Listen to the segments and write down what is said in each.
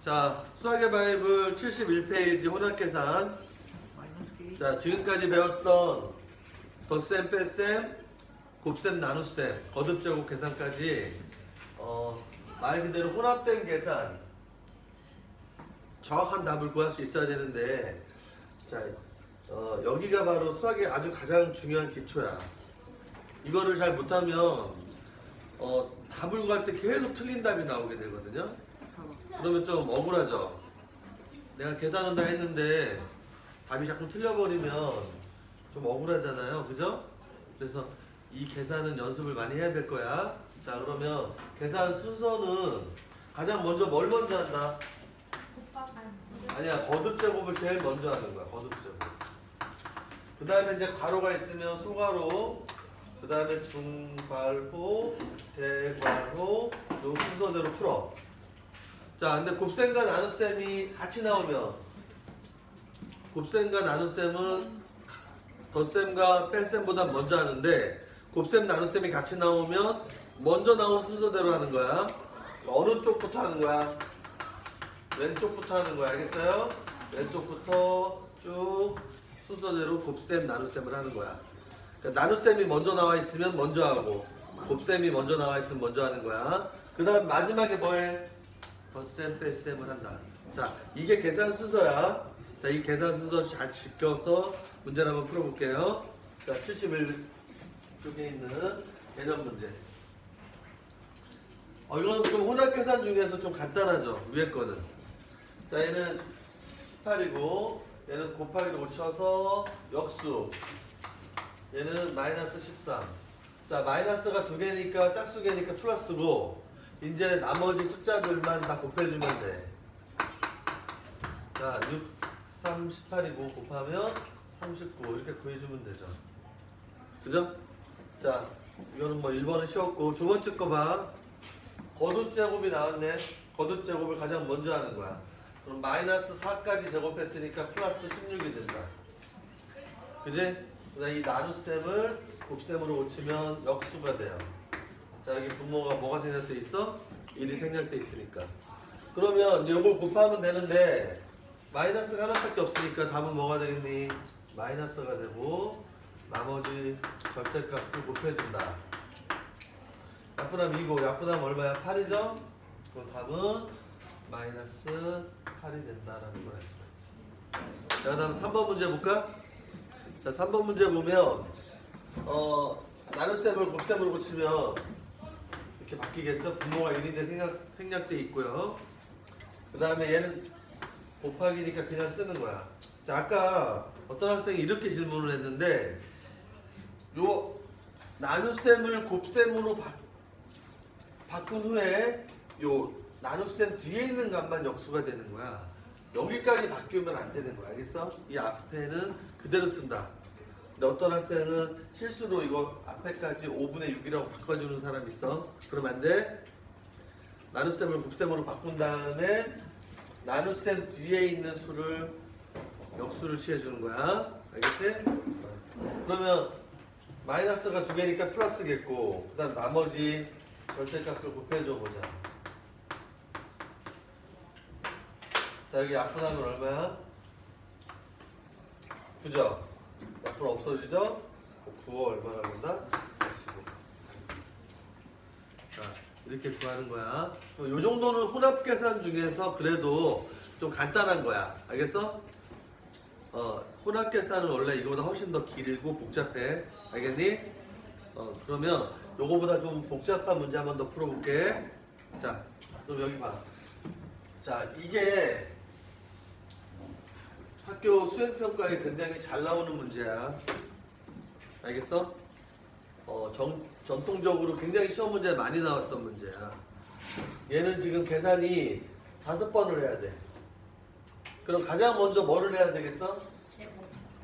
자, 수학의 바이블 71페이지 혼합 계산. 자, 지금까지 배웠던 덧셈, 뺄셈, 곱셈, 나눗셈, 거듭 제곱 계산까지 어, 말 그대로 혼합된 계산 정확한 답을 구할 수 있어야 되는데 자, 어, 여기가 바로 수학의 아주 가장 중요한 기초야. 이거를 잘 못하면 어, 답을 구할 때 계속 틀린 답이 나오게 되거든요. 그러면 좀 억울하죠. 내가 계산은 다 했는데 답이 자꾸 틀려버리면 좀 억울하잖아요. 그죠? 그래서 이 계산은 연습을 많이 해야 될 거야. 자, 그러면 계산 순서는 가장 먼저 뭘 먼저 한다? 아니야, 거듭 제곱을 제일 먼저 하는 거야. 거듭 제곱. 그 다음에 이제 괄호가 있으면 소괄호, 그 다음에 중괄호, 대괄호, 요 순서대로 풀어. 자, 근데 곱셈과 나눗셈이 같이 나오면 곱셈과 나눗셈은 덧셈과 뺄셈보다 먼저 하는데 곱셈 나눗셈이 같이 나오면 먼저 나온 순서대로 하는 거야. 어느 쪽부터 하는 거야? 왼쪽부터 하는 거야. 알겠어요? 왼쪽부터 쭉 순서대로 곱셈 나눗셈을 하는 거야. 그러니까 나눗셈이 먼저 나와 있으면 먼저 하고 곱셈이 먼저 나와 있으면 먼저 하는 거야. 그 다음 마지막에 뭐해? 덧셈 뺄셈을 한다. 자, 이게 계산 순서야. 자, 이 계산 순서 잘 지켜서 문제를 한번 풀어볼게요. 자, 71쪽에 있는 개념 문제. 어, 이건 좀 혼합 계산 중에서 좀 간단하죠. 위에 거는. 자, 얘는 18이고, 얘는 곱하기를 고쳐서 역수. 얘는 마이너스 13. 자, 마이너스가 두 개니까 짝수 개니까 플러스고, 이제 나머지 숫자들만 다 곱해주면 돼. 자, 6, 3, 18이고 곱하면 39 이렇게 구해주면 되죠. 그죠? 자, 이거는 뭐 1번은 쉬웠고 두 번째 거 봐. 거듭 제곱이 나왔네. 거듭 제곱을 가장 먼저 하는 거야. 그럼 마이너스 4까지 제곱했으니까 플러스 16이 된다. 그지? 그다음 이 나눗셈을 곱셈으로 고치면 역수가 돼요. 자 여기 분모가 뭐가 생략돼 있어? 1이 생략돼 있으니까. 그러면 이걸 곱하면 되는데 마이너스가 하나밖에 없으니까 답은 뭐가 되겠니? 마이너스가 되고 나머지 절대값을 곱해준다. 약분하면 2고 약분하면 얼마야? 8이죠? 그럼 답은 마이너스 8이 된다라는 걸 알 수가 있어. 자, 그다음 3번 문제 볼까? 자, 3번 문제 보면 어, 나눗셈을 곱셈으로 고치면 이렇게 바뀌겠죠? 분모가 1인데 생략, 생략돼 있고요. 그 다음에 얘는 곱하기니까 그냥 쓰는 거야. 자, 아까 어떤 학생이 이렇게 질문을 했는데 요 나눗셈을 곱셈으로 바, 바꾼 후에 요 나눗셈 뒤에 있는 값만 역수가 되는 거야. 여기까지 바뀌면 안 되는 거야. 알겠어? 이 앞에는 그대로 쓴다. 근데 어떤 학생은 실수로 이거 앞에까지 5분의 6이라고 바꿔주는 사람 있어. 그러면 안 돼. 나눗셈을 곱셈으로 바꾼 다음에 나눗셈 뒤에 있는 수를 역수를 취해주는 거야. 알겠지? 그러면 마이너스가 두 개니까 플러스겠고 그 다음 나머지 절대값을 곱해줘 보자. 자 여기 약분하면 얼마야? 9죠? 약분 없어지죠? 9가 얼마나 된다? 45. 자 이렇게 구하는 거야. 요 정도는 혼합 계산 중에서 그래도 좀 간단한 거야. 알겠어? 어, 혼합 계산은 원래 이거보다 훨씬 더 길고 복잡해. 알겠니? 어, 그러면 요거보다 좀 복잡한 문제 한 번 더 풀어볼게. 자, 그럼 여기 봐. 자, 이게 학교 수행평가에 굉장히 잘 나오는 문제야. 알겠어? 어, 정, 전통적으로 굉장히 시험 문제 많이 나왔던 문제야. 얘는 지금 계산이 다섯 번을 해야 돼. 그럼 가장 먼저 뭐를 해야 되겠어?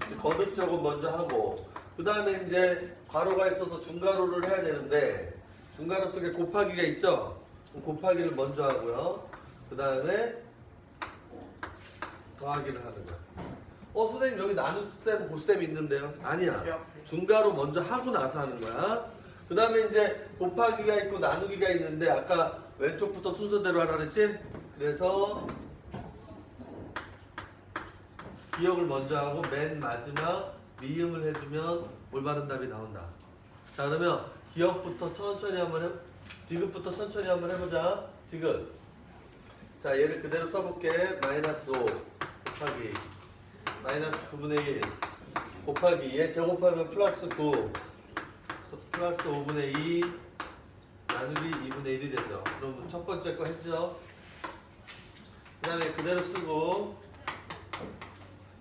이제 거듭 제곱 먼저 하고 그 다음에 이제 괄호가 있어서 중괄호를 해야 되는데 중괄호 속에 곱하기가 있죠? 곱하기를 먼저 하고요. 그 다음에 더하기를 하는 거야. 어 선생님 여기 나눗셈 곱셈 있는데요? 아니야. 중괄호 먼저 하고 나서 하는 거야. 그 다음에 이제 곱하기가 있고 나누기가 있는데 아까 왼쪽부터 순서대로 하라 그랬지? 그래서 기억을 먼저 하고 맨 마지막 미음을 해주면 올바른 답이 나온다. 자 그러면 기억부터 천천히 한번 해, 디귿부터 천천히 한번 해보자. 디귿. 자 얘를 그대로 써볼게. 마이너스 5 곱하기 마이너스 9분의 1 곱하기 얘 제곱하면 플러스 9 플러스 5분의 2 나누기 2분의 1이 되죠. 그럼 첫 번째 거 했죠. 그 다음에 그대로 쓰고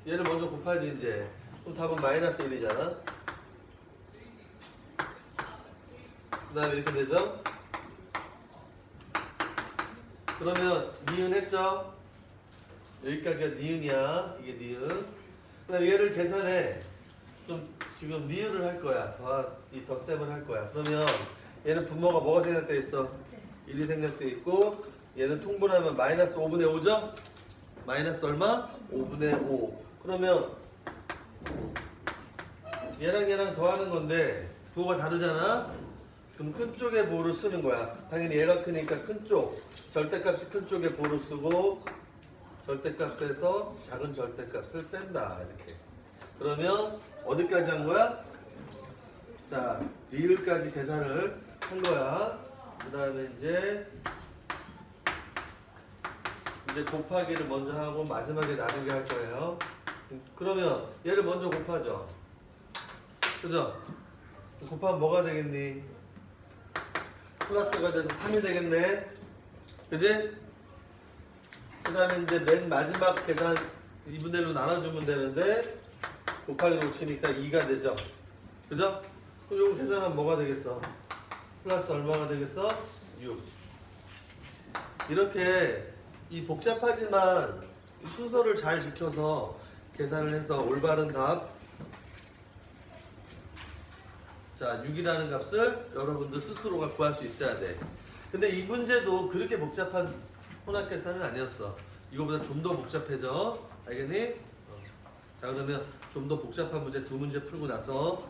얘를 먼저 곱하지 이제. 그럼 답은 마이너스 1이잖아. 그 다음에 이렇게 되죠? 그러면 니은 했죠 여기까지가 니은이야. 이게 니은. 그 다음에 얘를 계산해. 좀 지금 니은을 할 거야. 더한 이 덧셈을 할 거야. 그러면 얘는 분모가 뭐가 생략돼 있어? 1이 생략돼 있고 얘는 통분하면 마이너스 5분의 5죠? 마이너스 얼마? 5분의 5 그러면 얘랑 얘랑 더하는 건데 부호가 다르잖아. 그럼 큰 쪽에 보호를 쓰는 거야. 당연히 얘가 크니까 큰 쪽 절대값이 큰 쪽에 보호를 쓰고 절대값에서 작은 절대값을 뺀다 이렇게 그러면 어디까지 한 거야? 자 리을까지 계산을 한 거야 그 다음에 이제 이제 곱하기를 먼저 하고 마지막에 나누기 할 거예요. 그러면 얘를 먼저 곱하죠. 그죠? 곱하면 뭐가 되겠니? 플러스가 돼서 3이 되겠네. 그지? 그 다음에 이제 맨 마지막 계산 2분의 1로 나눠주면 되는데 곱하기로 치니까 2가 되죠. 그죠? 그럼 요거 계산하면 뭐가 되겠어? 플러스 얼마가 되겠어? 6. 이렇게 이 복잡하지만 이 순서를 잘 지켜서 계산을 해서 올바른 답. 자, 6이라는 값을 여러분들 스스로가 구할 수 있어야 돼. 근데 이 문제도 그렇게 복잡한 혼합 계산은 아니었어. 이거보다 좀 더 복잡해져. 알겠니? 어. 자, 그러면 좀 더 복잡한 문제 두 문제 풀고 나서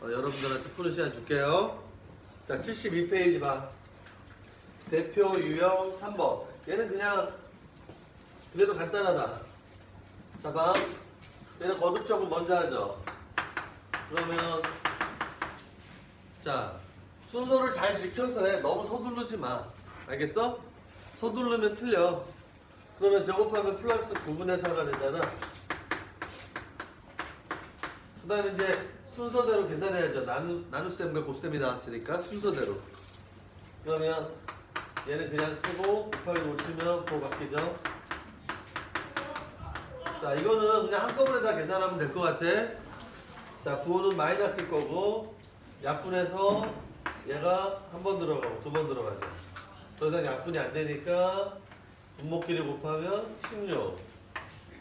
어, 여러분들한테 푸는 시간 줄게요. 자, 72페이지 봐. 대표 유형 3번. 얘는 그냥 그래도 간단하다. 자, 봐. 얘는 거듭적으로 먼저 하죠. 그러면 자 순서를 잘 지켜서 해. 너무 서두르지 마. 알겠어? 서두르면 틀려. 그러면 제곱하면 플러스 9분의 4가 되잖아. 그 다음에 이제 순서대로 계산해야죠. 나누, 나눗셈과 곱셈이 나왔으니까 순서대로. 그러면 얘는 그냥 쓰고 곱하기 놓치면 보 바뀌죠. 자 이거는 그냥 한꺼번에 다 계산하면 될 것 같아. 자 부호는 마이너스일 거고 약분해서 얘가 한 번 들어가고 두 번 들어가죠. 더 이상 약분이 안 되니까 분모끼리 곱하면 16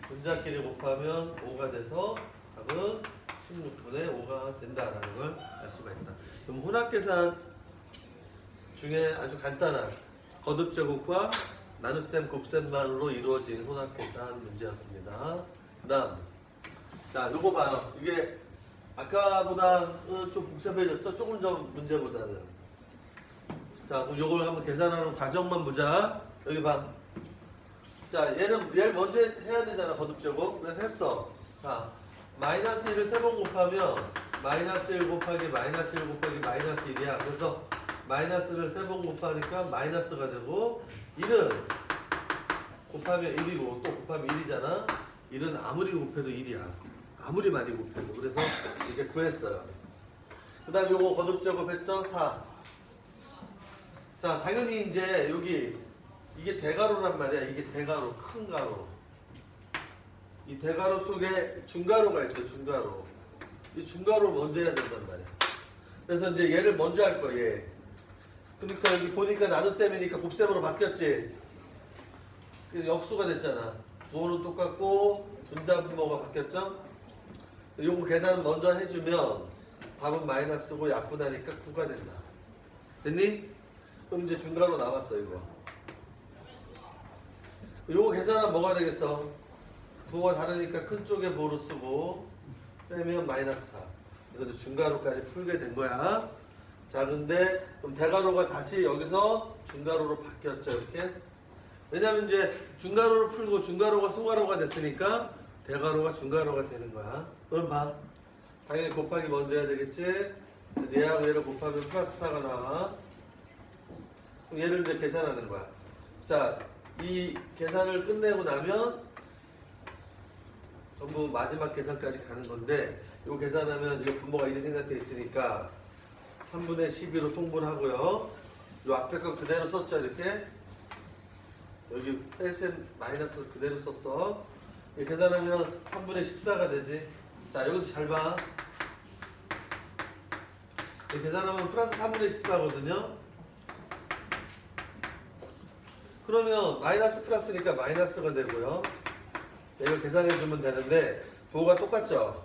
분자끼리 곱하면 5가 돼서 답은 16분의 5가 된다라는 걸 알 수가 있다. 그럼 혼합 계산 중에 아주 간단한 거듭 제곱과 나눗셈 곱셈만으로 이루어진 혼합 계산 문제였습니다. 그 다음 자 요거 봐요. 이게 아까보다 어, 좀 복잡해졌죠? 조금 전 문제보다는 자 그럼 요걸 한번 계산하는 과정만 보자. 여기 봐. 자 얘는 얘를 먼저 해야 되잖아 거듭제곱 그래서 했어. 자 마이너스 1을 세 번 곱하면 마이너스 1 곱하기 마이너스 1 곱하기 마이너스 1이야. 그래서 마이너스를 세 번 곱하니까 마이너스가 되고 1은 곱하면 1이고 또 곱하면 1이잖아. 1은 아무리 곱해도 1이야. 아무리 많이 곱해도. 그래서 이렇게 구했어요. 그 다음 요거 거듭제곱 했죠? 4. 자, 당연히 이제 여기 이게 대가로란 말이야. 이게 대가로, 큰 가로. 이 대가로 속에 중가로가 있어요. 중가로. 이 중가로 먼저 해야 된단 말이야. 그래서 이제 얘를 먼저 할 거야. 얘. 그러니까 여기 보니까 나눗셈이니까 곱셈으로 바뀌었지. 그래서 역수가 됐잖아. 부호는 똑같고 분자 분모가 바뀌었죠. 요거 계산 먼저 해주면 답은 마이너스고 약분하니까 9가 된다. 됐니? 그럼 이제 중간으로 남았어 이거. 요거 계산하면 뭐가 되겠어? 부호가 다르니까 큰 쪽에 부호를 쓰고 빼면 마이너스 4. 그래서 중가로까지 풀게 된 거야. 자, 근데 그럼 대가로가 다시 여기서 중가로로 바뀌었죠, 이렇게. 왜냐면 이제 중괄호를 풀고 중괄호가 소괄호가 됐으니까 대괄호가 중괄호가 되는 거야. 그럼 봐. 당연히 곱하기 먼저 해야 되겠지? 그래서 얘하고 얘를 곱하면 플러스 4가 나와. 그럼 얘를 이제 계산하는 거야. 자, 이 계산을 끝내고 나면 전부 마지막 계산까지 가는 건데 이거 계산하면 이거 분모가 1이 생각돼 있으니까 3분의 12로 통분을 하고요. 이 앞에 거 그대로 썼죠 이렇게 여기 뺄셈 마이너스 그대로 썼어. 이 계산하면 3분의 14가 되지. 자 여기서 잘 봐. 이 계산하면 플러스 3분의 14거든요. 그러면 마이너스 플러스니까 마이너스가 되고요. 이걸 계산해 주면 되는데 부호가 똑같죠?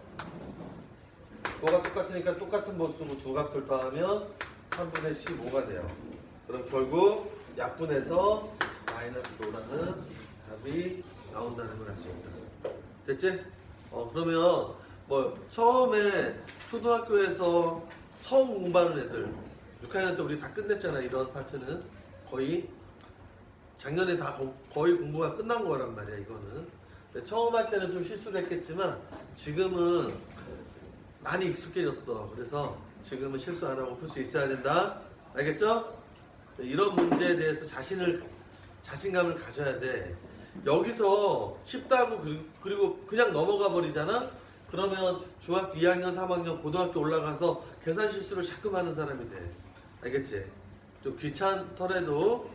부호가 똑같으니까 똑같은 모 쓰고 두 값을 더하면 3분의 15가 돼요. 그럼 결국 약분해서 마이너스 5라는 답이 나온다는 걸 알 수 있다. 됐지? 어 그러면 뭐 처음에 초등학교에서 처음 공부하는 애들 6학년 때 우리 다 끝냈잖아 이런 파트는 거의 작년에 다 거- 거의 공부가 끝난 거란 말이야 이거는. 처음 할 때는 좀 실수를 했겠지만 지금은 많이 익숙해졌어. 그래서 지금은 실수 안 하고 풀 수 있어야 된다. 알겠죠? 이런 문제에 대해서 자신을 자신감을 가져야 돼. 여기서 쉽다고 그- 그리고 그냥 넘어가 버리잖아? 그러면 중학교 2학년 3학년 고등학교 올라가서 계산 실수를 자꾸 하는 사람이 돼. 알겠지? 좀 귀찮더라도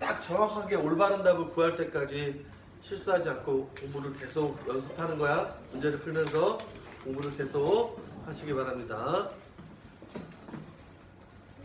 딱 정확하게 올바른 답을 구할 때까지 실수하지 않고 공부를 계속 연습하는 거야. 문제를 풀면서 공부를 계속 하시기 바랍니다.